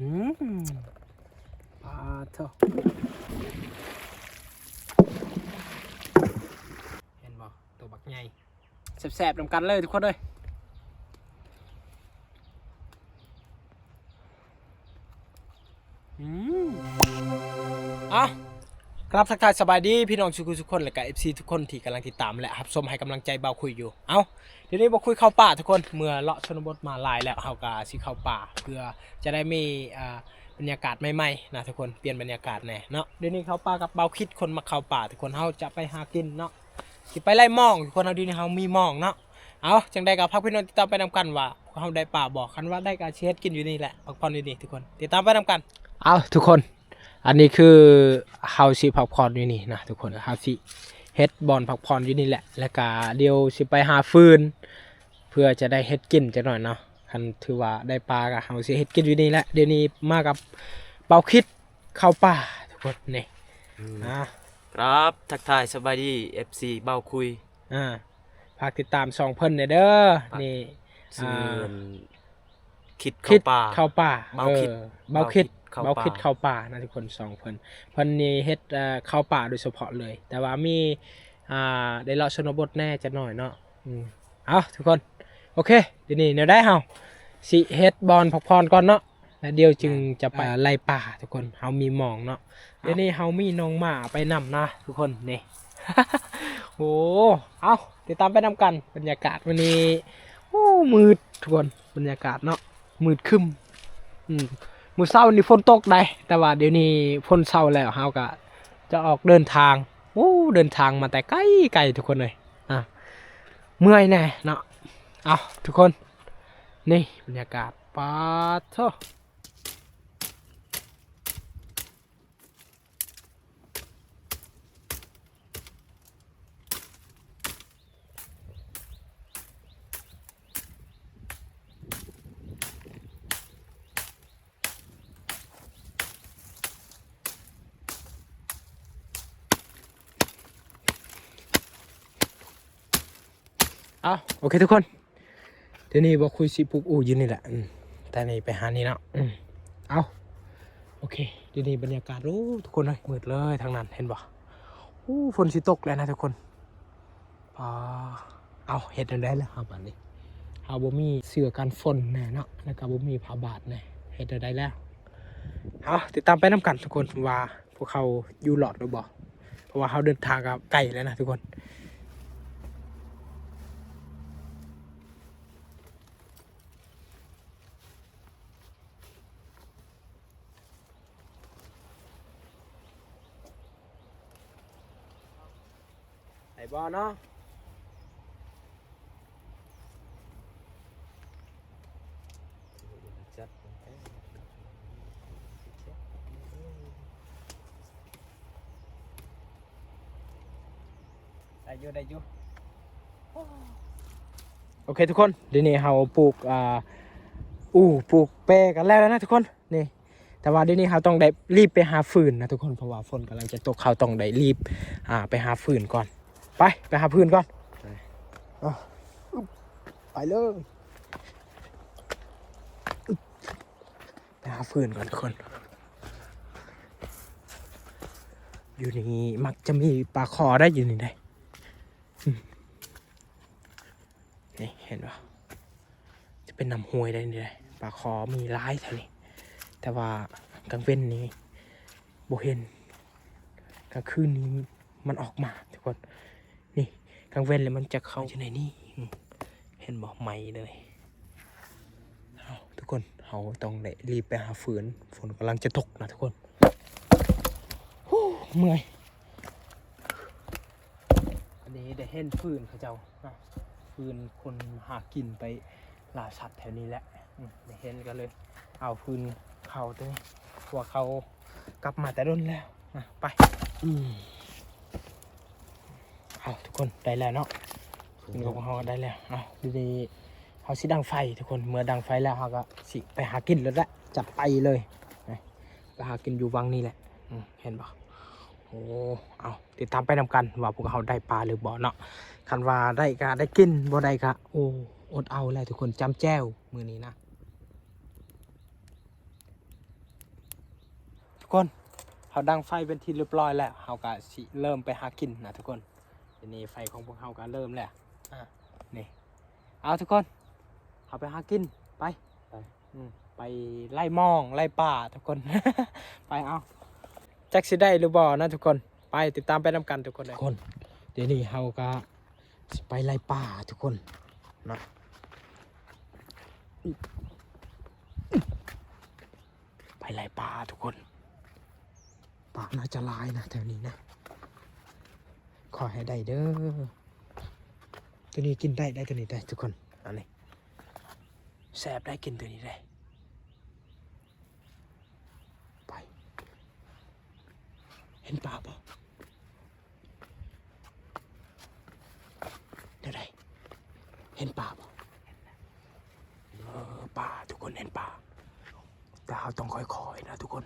อืมปลาเถอะเห็นบ่ตัวบักใหญ่แสบๆนำกันเลยทุกคนเลย ครับทักทายสบายดีพี่น้องทุกคนทุกคนและกับ FC ทุกคนที่กำลังติดตามและครับชมให้กำลังใจเบาคุยอยู่ เอาเดี๋ยวนี้บอคุยเข้าป่าทุกคนเมื่อเลาะชนบทมาหลายแล้วเฮากาสิเข้าป่า เพื่อจะได้มีอ่าบรรยากาศใหม่ๆนะทุกคนเปลี่ยนบรรยากาศแน่เนาะเดี๋ยวนี้เข้าป่ากับเบาคิดคนมาเข้าป่าทุกคนเฮาจะไปหากินเนาะสิไปไล่มองทุกคนเฮาดีนี่เฮามีมองเนาะเอาจังได้กับพักพี่น้องติดตามไปนำกันว่าเฮาได้ป่าบอกคันว่าได้การเช็ดกินอยู่นี่แหละพักผ่อนอยู่นี่ทุกคนติดตามไปนำกัน เอาทุกคน อันนี้คือเฮาสิพักผ่อนอยู่นี่นะทุกคนเฮาสิเฮ็ดบอลพักผ่อนอยู่นี่แหละ แล้วก็เดี๋ยวสิไปหาฟืน เพื่อจะได้เฮ็ดกินจักหน่อยเนาะคันถือว่าได้ปลาก็เฮาสิเฮ็ดกินอยู่นี่แหละเดี๋ยวนี้มากับเปาคิดเข้าป่าทุกคนนี่อ่าครับทักทายสบายดี FC เบ้าคุยอ่าฝากติดตามสองเพิ่นหน่อยเด้อนี่ชื่ออ่าคิดคิดเข้าป่าเข้าป่าเบาคิดออเบาคิด เข้าเบาป่าคิดเข้าป่านะทุกคนสองเพิ่นเพิ่นนี่เฮ็ดเอ่อเข้าป่าโดยเฉพาะเลย แต่ว่ามีอ่าได้เลาะชนบทแน่จะหน่อยเนาะอืมเอาทุกคนโอเคเดี๋ยวนี้เดี๋ยวได้เฮาสิเฮ็ดบอลพักพรก่อนเนาะแล้วเดี๋ยวจึงจะไปไล่ป่าทุกคนเฮามีหมองเนาะเดี๋ยวนี้เฮามีน้องหมาไปนำนะ ทุกคนนี่ โอ้เอาติดตามไปนำกันบรรยากาศวันนี้ โอ้มืดทุกคนบรรยากาศเนาะมืดครึมอืม มือเช้านี่ฝนตกได้แต่ว่าเดี๋ยวนี้ฝนเศร้าแล้วเฮาก็จะออกเดินทางโอ้เดินทางมาแต่ไกลไกลทุกคนเลยอะเมื่อยแน่เนาะเอาทุกคน นี่บรรยากาศปาดโท เอาโอเคทุกคนเดี๋ยวนี้บอกคุยสิปลูกอู่อยืนนี่แหละแต่นี่ไปหานี่เนาะเอาโอเคเดี๋ยวนี้บรรยากาศโอ้ทุกคนเลยมืดเลยทางนั้นเห็นบ่โอ้ฝนสิตกแล้วนะทุกคนพอเอาเห็ดอันได้แล้วครับอันนี้เอาบ่มีเสื้อกันฝนแน่เนาะแล้วก็บ่มีผ้าบาดแน่เห็ดอันได้แล้วเอาติดตามไปน้ำกันทุกคนว่าพวกเขาอยู่หลอดหรือบ่เพราะว่าเขาเดินทางกับไก่แล้วนะทุกคน เนาะได้อยู่ได้อยู่โอเคทุกคนเดี๋ยวนี้เราปลูกอ่าอู้ปลูกเปกันแล้วนะทุกคนนี่แต่ว่าเดี๋ยวนี้เราต้องได้รีบไปหาฟืนนะทุกคนเพราะว่าฝนกำลังจะตกเขาต้องได้รีบอ่าไปหาฟืนก่อน ไป ไปหาฟืนก่อนอะอึ๊บไปเลยอึ๊บไปหาฟืนก่อนทุกคน อยู่นี่มักจะมีปลาคอได้อยู่นี่ได้อืมนี่เห็นปะจะเป็นน้ำห้วยได้นี่ได้ปลาคอมีร้ายแถวนี้แต่ว่ากลางเว้นนี้โบเห็นกลางคืนนี้มันออกมาทุกคนนี่กลางเว้นเลยมันจะเข้าอยู่ในนี่อืมเห็นบอกไหมเลยเอาทุกคนเราต้องได้รีบไปหาฝืนฝนกำลังจะตกนะทุกคนฮู้เมื่อยอันนี้ได้เห็นฟืนเขาเจ้าอะฟืนคนหากินไปล่าสัตว์แถวนี้แหละอืมได้เห็นกันเลย เอาฟืนเขาตัวนี้พวกเขากลับมาแต่รุ่นแล้วอะไป อืม เอาทุกคนได้แล้วเนาะฟืนของเขาได้แล้วเอาดีๆเขาสิดังไฟทุกคนเมื่อดังไฟแล้วเขาก็สิไปหากินแล้วแหละจัดไปเลยไปหากินอยู่วังนี่แหละอืเห็นปะโอ้เอาติดตามไปนำกันว่าพวกเขาได้ปลาหรือบ่เนาะคันว่าได้ก็ได้กินบ่ได้ก็โอ้อดเอาแล้วทุกคนจำแจ้วมือนี้นะทุกคนเขาดังไฟเป็นที่เรียบร้อยแล้วเขาก็สิเริ่มไปหากินนะทุกคน ทีนี้ไฟของพวกเขาก็เริ่มแล้วอะ นี่ เอาทุกคนเขาไปหากิน ไป ไปอืมไปไล่มองไล่ป่าทุกคน ไปเอาจักสิได้หรือบ่นะทุกคน ไปติดตามไปนำกันทุกคนเลยทุกคน เดี๋ยวนี้เขาก็สิไปไล่ป่าทุกคนเนาะไปไล่ป่าทุกคน ป่าน่าจะหลายนะแถวนี้นะ ขอให้ได้เด้อ ตัวนี้กินได้ได้ตัวนี้ได้ทุกคนอันนี้แสบได้กินตัวนี้ได้ไปเห็นป่าปะเดี๋ยวได้เห็นป่าปะเออป่าทุกคนเห็นป่าแต่เราต้องค่อยๆนะทุกคน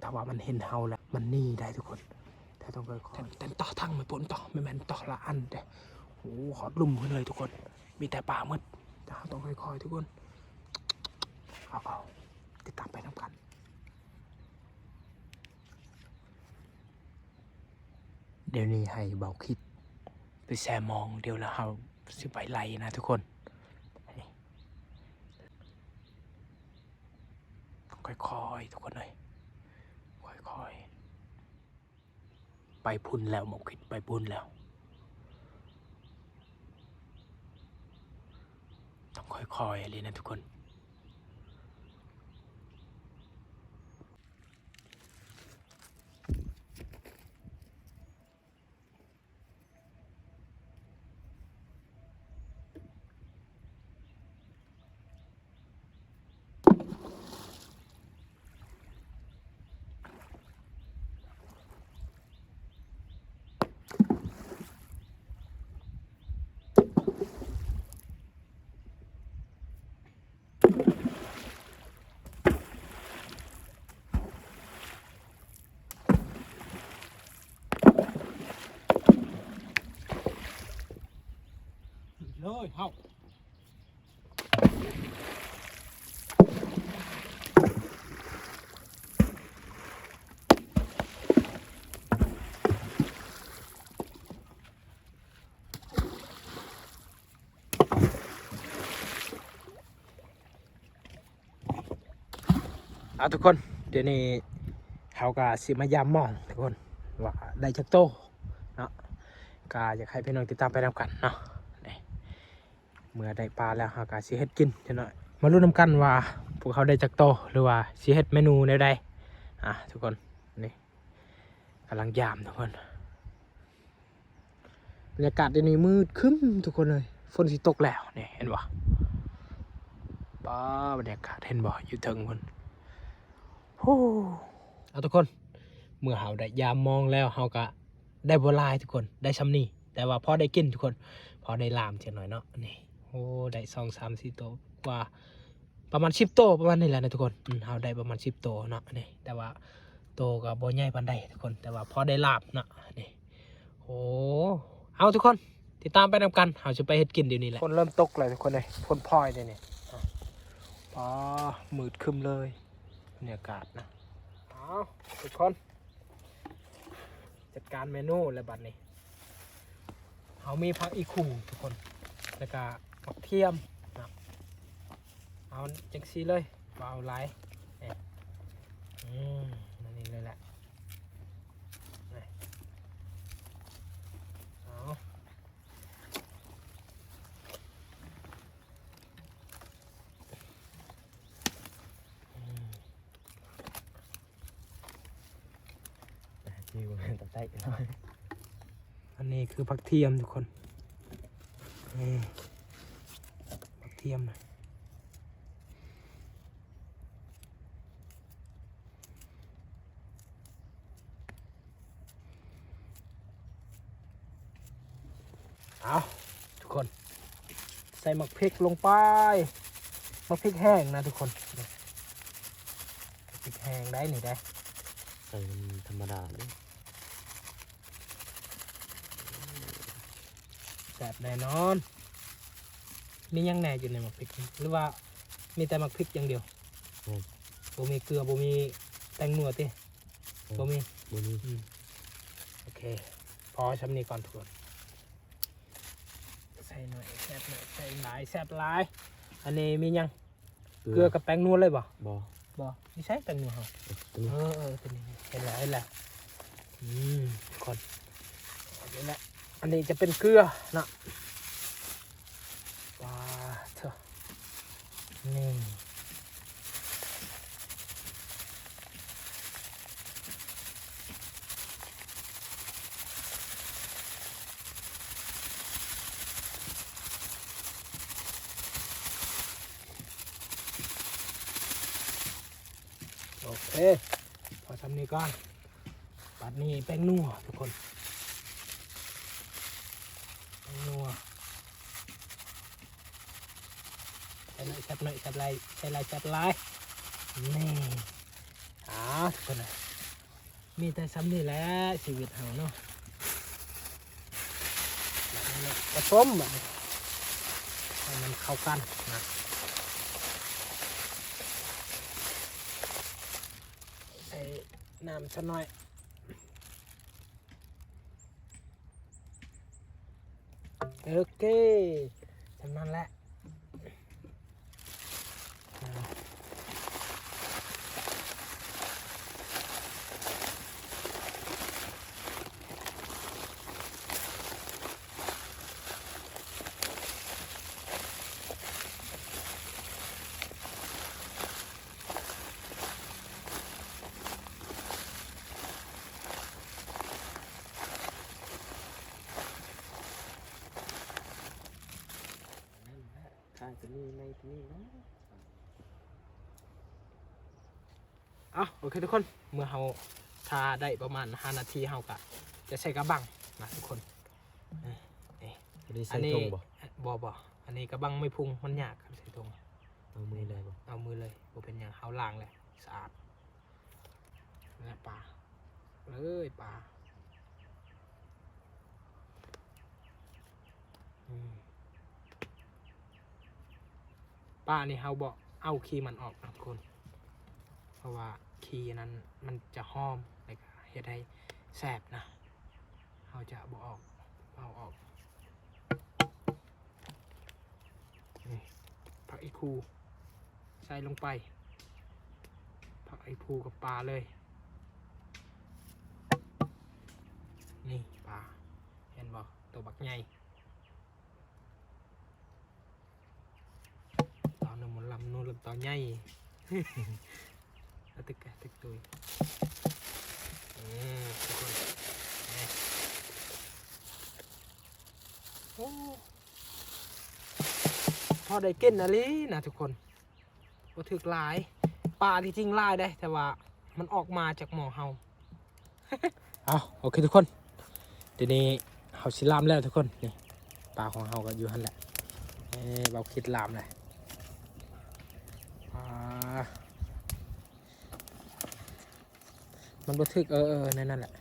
ถ้าว่ามันเห็นเฮาแล้วมันหนี่ได้ทุกคน ต้องค่อยๆแต่ต่อทางไม่ปนต่อไม่แม่นต่อละอันเด้โอ้โหหอดลุ่มขึ้นเลยทุกคน มีแต่ป่ามืดแต่เราต้องค่อยๆทุกคนเอาเอาติดตามไปน้ำกันเดี๋ยวนี้ให้เบาคิด ไปแซมองเดี๋ยวแล้วเราสิไปไล่นะทุกคนค่อยๆทุกคนเลยค่อยๆ ไปพุ่นแล้วหมกคิดไปพุ่นแล้ว ต้องค่อยๆเลยนะทุกคน เล ยเฮาเอาทุกคนเดี๋ยวนี้เขาก็สิมายามมองทุกคนว่าได้จักโตเนาะก็อยากให้พี่น้องติดตามไปนำกันเนาะ เมื่อได้ปลาแล้วเขาก็สิเฮ็ดกินจังหน่อยมาลุ้นนำกันว่าพวกเขาได้จักโตหรือว่าสิเฮ็ดเมนูแนวใดอะทุกคนนี่กำลังยามทุกคนบรรยากาศเดี๋ยวนี้มืดคึ้มทุกคนเลยฝนสิตกแล้วนี่เห็นบ่ป้าบรรยากาศเห็นบ่อยู่เทิงคนโอ้เอาทุกคน เมื่อเฮาได้ยามมองแล้วเฮาก็ได้บัวลายทุกคนได้ชำนี่แต่ว่าพอได้กินทุกคน พอได้ลามเช่นหน่อยเนาะนี่ โอ้ได้สองสามสี่โตวกว่า ประมาณสิบโตวประมาณนี้แหละนะทุกคนอืมเฮาได้ประมาณสิบโตวเนาะนี่แต่ว่าโตกับโบใหญ่ปานใดทุกคน แต่ว่าพอได้ลาบเนาะนี่โอ้เอาทุกคนติดตามไปนำกันเฮาจะไปเฮ็ดกินเดี๋ยวนี้แหละคนเริ่มตกเลยทุกคนเลยคนพลอยเลยเนี่ยอ๋อมืดครึมเลยบรรยากาศนะเอาทุกคน จัดการเมนูแล้วบัดนี้เขามีพักอีคูทุกคน แล้วก็ ผักเทียมนะเอาจังซีเลยเอาไลายเนี่ยอืมนั่นนี่เลยแหละอันหน่อยอันนี้คือผักเทียมทุกคนนี่ เทียมนะเอาทุกคน ใส่หมักพริกลงไปหมักพริกแห้งนะทุกคนนี่พริกแห้งได้นี่ได้ใส่มันธรรมดาเลยแสบแน่นอน มียังแหน่อยู่ในหมักพริกนี่หรือว่ามีแต่หมักพริกอย่างเดียวบ่มีเกลือบ่มีแตงนัวติบ่มีบ่มีโอเค พอชำนี้ก่อนทุกคนใส่หน่อยแซ่บหน่อยใส่หลายแซ่บหลาย อันนี้มียัง เกลือกับแป้งนวลเลยบ่บ่บ่นี่ใช่แป้งนวลเหรอตัวนี้เออเออตัวนี้เห็นแล้วเห็นแล้วอืมคนเอาเดี๋ยวนะอันนี้จะเป็นเกลือนะว้าเถอะ นี่โอเค พอทำนี้ก่อนปัดนี้แป้งนัวทุกคน แป้งนัว ใส่หน่อยแซบหน่อยแซบไรใส่ไรแซ่บไรนี่อ่าทุกคนนะมีแต่ซ้ำนี่แหละชีวิตเราเนาะแบบนี้แหละผสมแบบนี้ให้มันเข้ากันนะใส่น้ำสักหน่อยโอเคจำนั้นแหละอ่านั่นแหละ ข้างตัวนี้ในตัวนี้นะ เอาโอเคทุกคนเมื่อเราทาได้ประมาณ5นาทีเราก็จะใส่กระบังนะทุกคนนี่นี่ตัวนี้อัใส่นนี้ตรงบ่บอบออันนี้กระบังไม่พุงมันยากครับใส่ตรงเอามือได้บ่เอามือเลยบ่เป็นอย่างเขาล้างเลยสะอาดนี่ปลาเลยปลาอืมปลานี่เขาบอกเอาขี้มันออกนะทุกคน เพราะว่า ขี้นั้นมันจะหอมแล้วก็เฮ็ดให้แสบนะเขาจะบอออกเอาออกนี่ผักอีคูใส่ลงไปผักไอ้ภูกับปลาเลย นี่ปลาเห็นบ่ตัวบักใหญ่ตอนนึงมันลำนู่นลำตอนใหญ่ะติกติกตุยอืมทุกคนโอ้พอได้เกินนะลินะทุกคนก็ถึกลายปลาที่จริงลายได้ แต่ว่ามันออกมาจากหมอเฮาเอาโอเคทุกคนเดี๋ยวนี้เฮาสิลามแล้วทุกคนนี่ปลาของเฮาก็อยู่หันแหละเอ้เบาคิดลามเลยอ่า มันบันทึกเออเออนั่นนั่นแหละ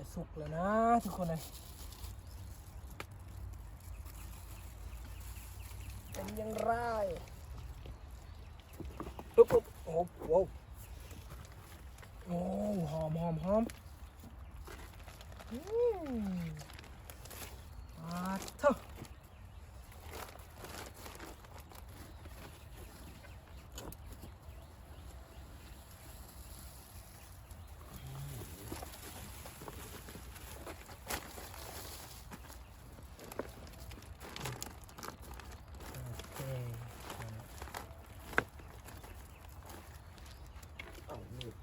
จะสุกแล้วนะทุกคนเลยเป็นยังไรปุ๊บปุ๊บโอ้โหโอ้หอมหอมหอมอืมอ่าเถอะโอเคเอามีด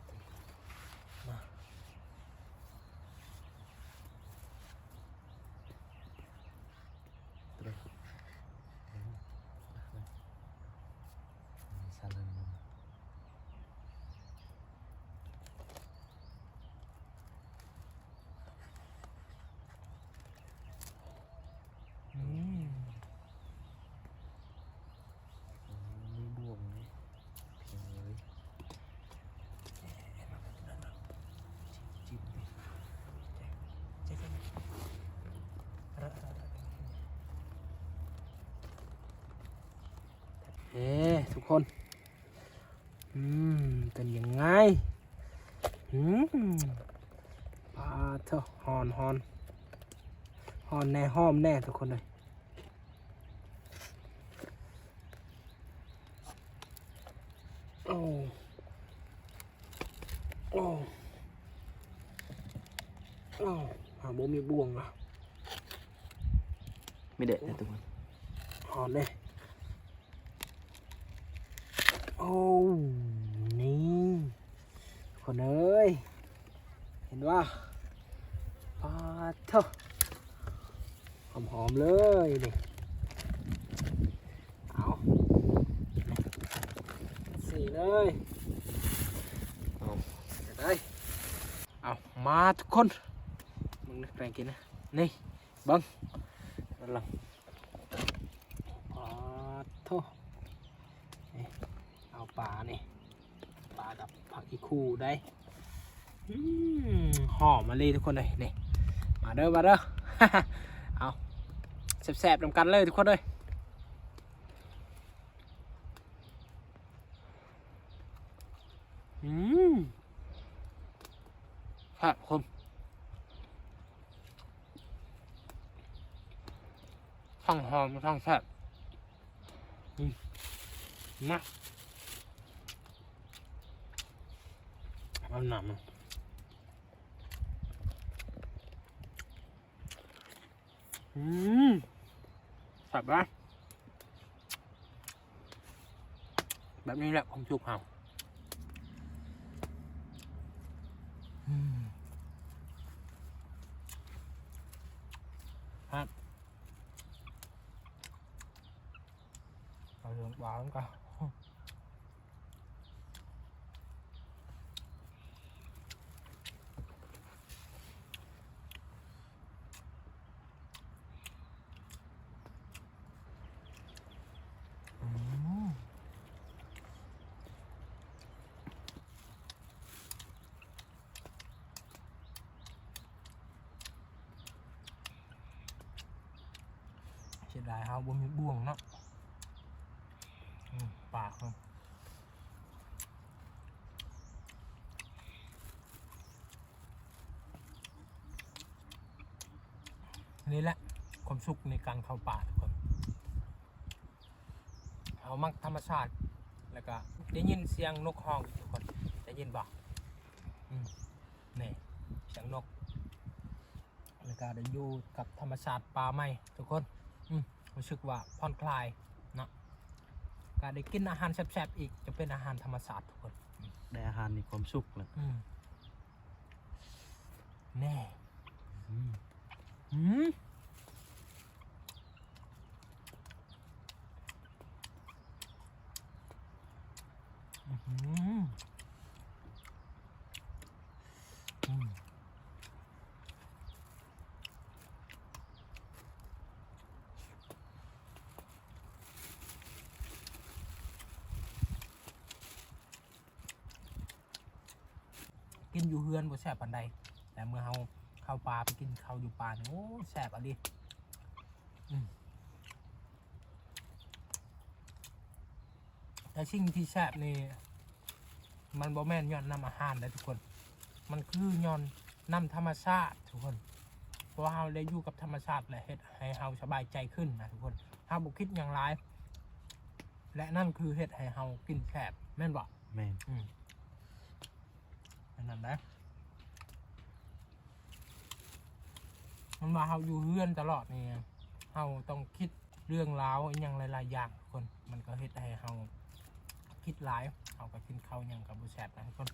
มา อืม มีบ่วงไหมเพียงเลย จิ้มดิเจ๊เจ๊ระระระเฮ้ ทุกคน อืม เป็นยังไง อืมปลาเถอะฮอนฮอนฮอนแน่ห้อมแน่ทุกคนเลยโอ้โอ้โอ้หาบ่มีบ่วงอะไม่เด็ดนะทุกคนหอมเลยโอ้ นี่คนเอ้ย เห็นว่าปลาเถอะหอมๆเลยนี่เอาสี่เลยเอาได้เอามาทุกคนมึงนึกแรงกินนะนี่บังนั่นลังปลาโทนี่ เอาปลานี่ปลากับผักอีคู่ได้หอมมาเลยทุกคนเลยนี่มาเด้อมาเด้อเอาแสบๆนำกันเลยทุกคนเลยอืมครับผมทั้งหอมทั้งแซ่บอืมน เอาหนำอืมแซ่บปะแบบนี้แหละผมชุกเอาอืมเอาเรื่องปลาแล้วกันอืมเสียดายเฮาบ่มีบ่วงเนาะปากครับนนี่แหละความสุขในการเข้าป่าทุกคนเอามักธรรมชาติ แล้วก็ได้ยินเสียงนกฮ้องทุกคนได้ยินบอืมนี่เสียงนกแล้วก็ได้อยู่กับธรรมชาติป่าไม้ทุกคน รู้สึกว่าผ่อนคลายก็ได้กินอาหารแซ่บๆอีกจะเป็นอาหารธรรมศาสตร์ทุกคนได้อาหารมีความสุขแล้วอืมแน่อืมอืมอื้อหืออืม กินอยู่เฮือนบ่แซ่บปานใดแต่เมื่อเฮาเข้าป่าไปกินข้าวอยู่ป่าเนี่ยโอ้แซ่บอะดิอืมแต่สิ่งที่แซ่บนี่มันบ่แม่นย้อนนำอาหารได้ทุกคน มันคือย้อนนำธรรมชาติทุกคนเพราะว่าเราได้อยู่กับธรรมชาติและเฮ็ดให้เราสบายใจขึ้นนะทุกคนถ้าบุคิดอย่างไรและนั่นคือเฮ็ดให้เรากินแสบแม่นบ่แม่นอืมอันนั้นนะ มันว่าเราอยู่เรือนตลอดนี่เราต้องคิดเรื่องราวอย่างหลายๆอย่างคนมันก็เฮ็ดให้เราคิดหลายเราก็กินข้าวอย่างกับบุแสบนะคน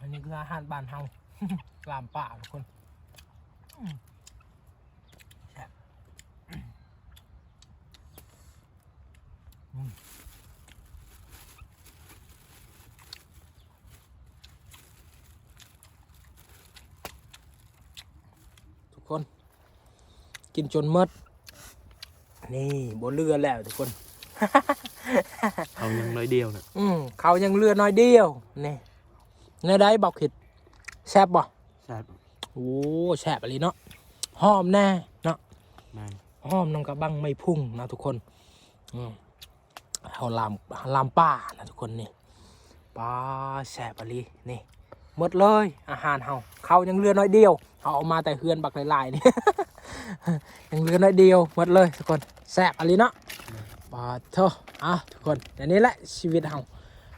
อันนี้คืออาหารบ้านเฮาลามป่าทุกคนอืมแซ่บอืมทุกคน กินจนหมด นี่บนเรือแล้วทุกคนเอายังน้อยเดียวน่ะอืมเขายังเรือน้อยเดียว นี่เนื้อได้บอกเห็ดแซ่บบ่แซ่บโอ้แซ่บอะไรเนาะหอมแน่เนาะแม่นหอมน้องกระบังไม่พุ่งนะทุกคน อืมเอาลามลามป้านะทุกคนนี่ป้าแซ่บอะไรนี่ หมดเลยอาหารเฮาเขายังเรือน้อยเดียวเอาออกมาแต่เฮือนบักหลายๆนี่ ยังเรือน้อยเดียวหมดเลยทุกคนแซ่บอะไรเนาะปาเถอะอะทุกคนแต่นี้แหละชีวิตเฮา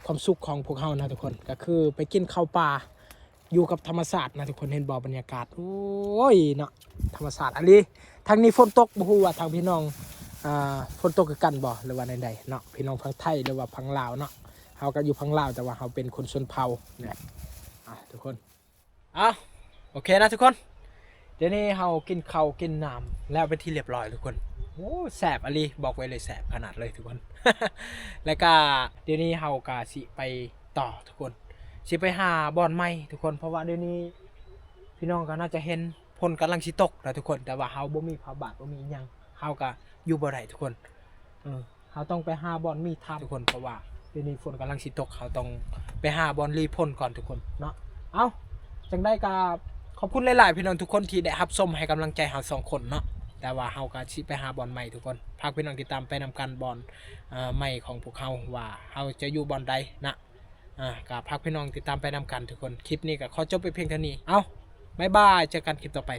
ความสุขของพวกเฮานะทุกคนก็คือไปกินข้าวปลาอยู่กับธรรมศาสตร์นะทุกคนเห็นบ่อบรรยากาศโอ้ยเนาะธรรมศาสตร์อันนี้ทางนี้ฝนตกบ่ฮู้ว่าทางพี่น้องอ่าฝนตกคือกันบ่หรือว่าใดๆเนาะพี่น้องพังไทยหรือว่าพังลาวเนาะเฮาก็อยู่พังลาวแต่ว่าเฮาเป็นคนชนเผ่าเนี่ย อะทุกคนอะโอเคนะทุกคน เดี๋ยวนี้เฮากินข้าวกินน้ำแล้วไปนที่เรียบร้อยทุกคนโอ้แสบอะไรบอกไว้เลยแสบขนาดเลยทุกคน แล้วก็เดี๋ยวนี้เฮากาสิไปต่อทุกคน สิไปหาบอลใหม่ทุกคน เพราะว่าเดี๋ยวนี้พี่น้องก็น่าจะเห็นพลกำลังสิตกนะทุกคน แต่ว่าเฮาบ่มีผ้าบาทบ่มีอิหยังเฮาก็อยู่บ่ได้ทุกคน เออเฮาต้องไปหาบอลมีทำทุกคนเพราะว่า เดี๋ยวนี้ฝนกำลังสิตกเขาต้องไปหาบอลรีพ่นก่อนทุกคนเนาะเอ้าจังได้กาขอบคุณหลายๆพี่น้องทุกคนที่ได้รับชมให้กำลังใจเฮาสองคนเนาะแต่ว่าเฮาก็สิไปหาบอลใหม่ทุกคนพากพี่น้องติดตามไปนำกันบอลใหม่ของพวกเฮาว่าเฮาจะอยู่บอลใดนะอ่ากับพักพี่น้องติดตามไปนำกันทุกคนคลิปนี้ก็ขอจบไปเพียงเท่านี้เอาบ๊ายบายเจอกันคลิปต่อไป